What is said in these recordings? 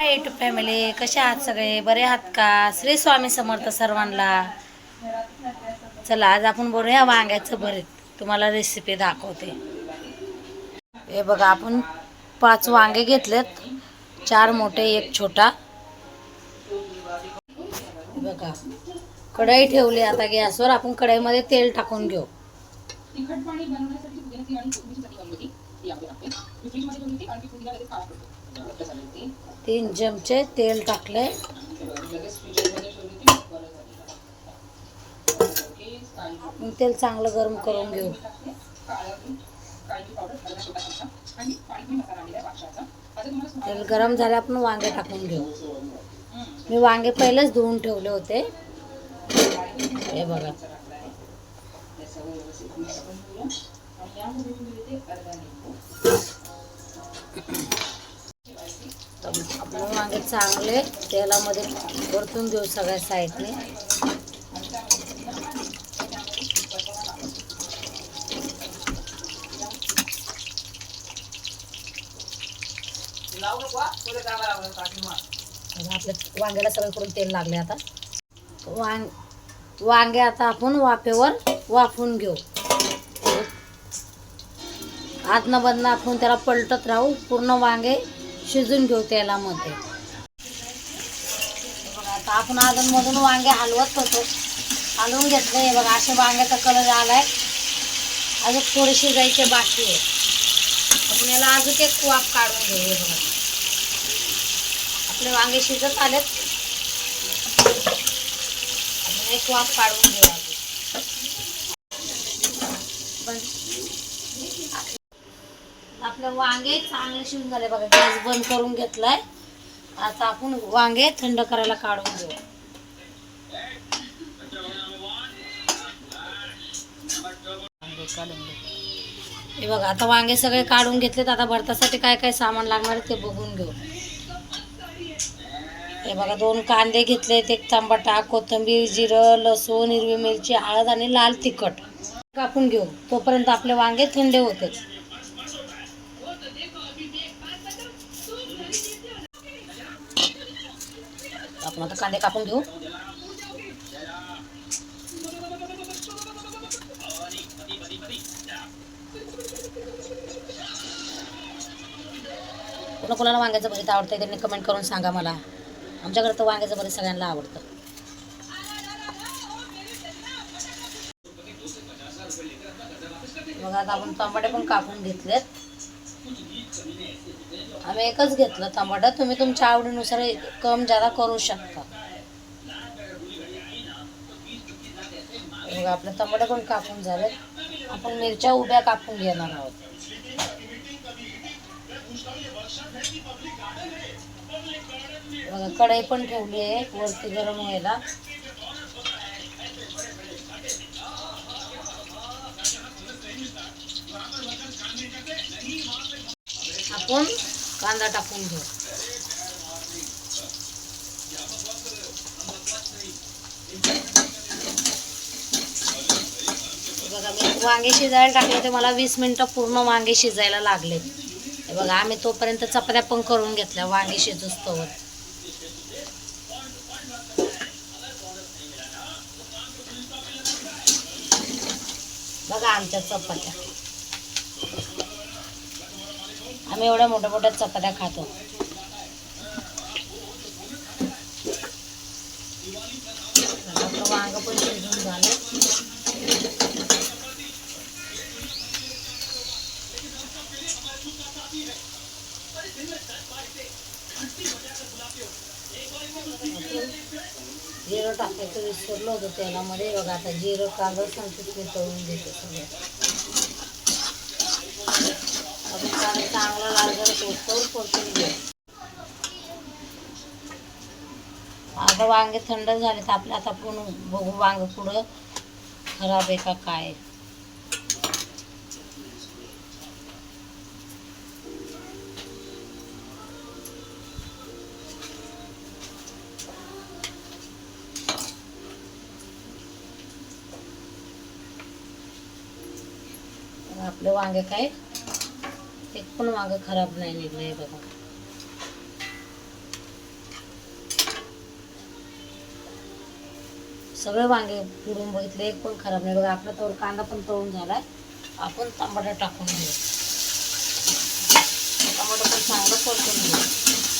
High to family कसे आहात सगळे? बरे आहात का? श्री स्वामी समर्थ सर्वांना. चला आज आपण बोलूया वांग्याचं भरीत. तुम्हाला रेसिपी दाखवते. हे बघा आपण पाच वांगे घेतलेत. चार मोठे एक छोटा. बघा कढई ठेवली आता गॅसवर. आपण कढईमध्ये तेल टाकून घेऊ. पाणी बनवण्यासाठी तीन चमचे तेल टाकले. तेल चांगलं गरम करून घेऊ. तेल गरम झालं आपण वांगे टाकून घेऊ. मी वांगे पहिलेच धुवून ठेवले होते. हे बघा. आपलं वांगे चांगले तेलामध्ये परतून घेऊ सगळ्या साईडने. आपल्या वांग्याला सगळं करून तेल लागले आता. वांग वांगे आता आपण वाफेवर वाफून घेऊ. आतनं बदनं आपण त्याला पलटत राहू. पूर्ण वांगे शिजून घेऊ तेलामध्ये. बघा आता आपण अजूनमधून वांगे हलवत होतो. हलवून घेतले हे बघा असे वांग्याचा कलर आलाय. अजून थोडे शिजायचे बाकी आहे. आपण याला अजून एक वाफ काढून घेऊ हे बघा. आपले वांगे शिजत आलेत. आपण एक वाफ काढून घेऊ अजून. पण आपले वांगे चांगले शिवून झाले बघा. गॅस बंद करून घेतलाय. आता आपण वांगे थंड करायला काढून घेऊ. हे बघा आता वांगे सगळे काढून घेतलेत. आता भरतासाठी काय काय सामान लागणार ते बघून घेऊ. हे बघा दोन कांदे घेतलेत. एक तांबटा कोथिंबीर जिरं लसूण हिरवी मिरची हळद आणि लाल तिखट. कापून घेऊ. तोपर्यंत आपले वांगे थंड होते मग आता कांदे कापून घेऊ. कोणा कोणाला वांग्याचं भरीत आवडतं त्यांनी कमेंट करून सांगा मला. आमच्याकडे तर वांग्याचं भरीत सगळ्यांना आवडतं. बघा आता आपण टमाटे पण कापून घेतलेत. आम्ही एकच घेतलं टमाटर. तुम्ही तुमच्या आवडीनुसार कम जादा करू शकता. बघा आपले टमाटे पण कापून झालं आपण मिरच्या उभ्या कापून घेणार आहोत. बघा कढई पण ठेवली आहे वरती गरम व्हायला. आपण कांदा टाकून घेऊ बघा मी वांगे शिजायला टाकले ते मला वीस मिनिटं पूर्ण वांगे शिजायला लागले हे बघा आम्ही तोपर्यंत चपात्या पण करून घेतल्या वांगे शिजूस तोवर. बघा आमच्या चपात्या. आम्ही एवढ्या मोठ्या मोठ्या चपात्या खातो. वांग पण शिजून झालं जिरं टाकायचं विसरलो होतो तेलामध्ये. बघा आता जिरं कांदा संचित मी तळून घेते सगळं आपण कांदा चांगला लाल जरा तोडतोड परतून घे आता वांगे थंड झाले तर आपल्या आता आपण बघू वांग पुढं खराब आहे का काय आपले वांगे काय? पण माग खराब नाही निघलं बघा. सगळे वांगे पुरून बघितले एक पण खराब नाही. बघा आपला तवर कांदा पण तळून झालाय. आपण टमाटा टाकून घेऊ. टमाटा पण चांगलं परतून घेऊ.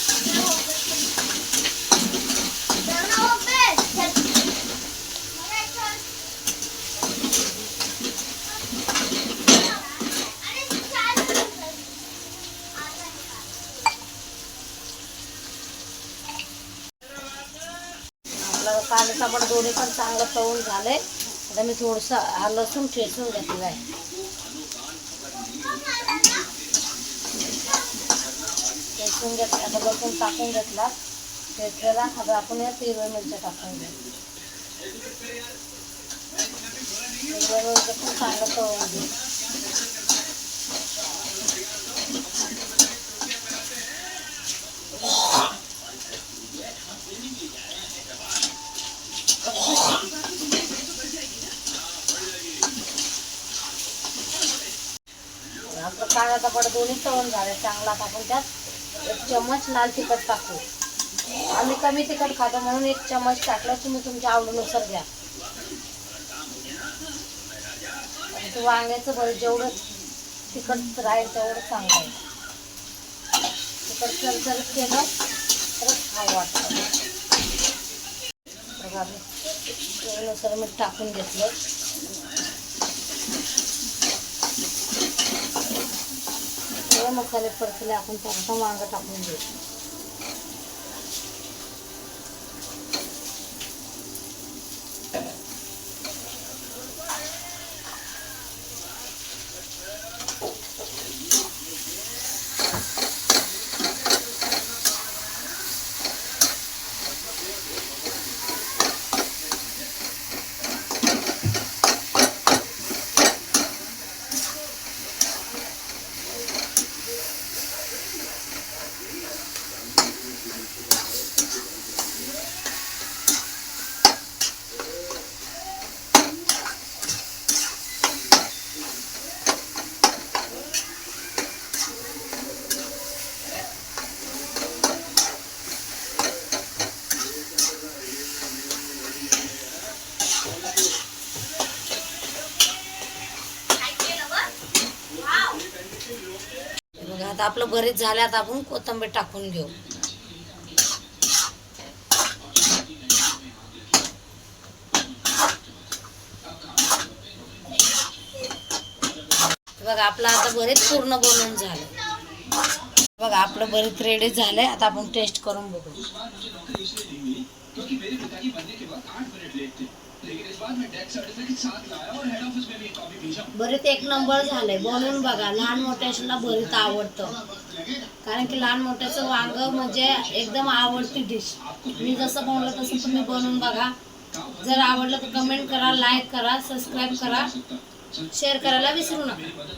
कांदा टमाटर दोन्ही पण चांगलं तळून झालंय. आता मी थोडंसं हा लसूण ठेचून घेतलेला आहे ठेचून घेतला आता लसूण टाकून घेतला. ठेचलेला आता आपण यात हिरव्या मिरच्या टाकून घेऊ. हिरव्या मिरच्या पण चांगलं तळून घेऊ. काळा कांदा दोन्ही तळून झाले चांगला टाकून आपण त्यात एक चम्मच लाल तिखट टाकू. आम्ही कमी तिखट खातो म्हणून एक चम्मच टाकलं तुम्ही तुमच्या आवडीनुसार घ्या. ते वांग्याचं बरं जेवढं तिखट राहील तेवढं चांगलं आहे. तिखट चरचरीत केलं तरच खाऊ वाटतं. बघा मी टाकून घेतलं. सगळे मसाले परतले आपण त्यात वांग टाकून घेऊ बघा आता आपलं भरीत झालं आता आपण कोथिंबीर टाकून घेऊ. बघा आपलं आता भरीत पूर्ण बनवून झालं. बघा आपलं भरीत रेडी झालंय. आता आपण टेस्ट करून बघू. भरीत एक नंबर झालंय. बनवून बघा लहान मोठ्याला भरीत आवडतं. कारण की लहान मोठ्याचं वांग म्हणजे एकदम आवडती डिश मी जसं बनवलं तसं तुम्ही बनवून बघा. जर आवडलं तर कमेंट करा लाईक करा सबस्क्राईब करा. शेअर करायला विसरू नका.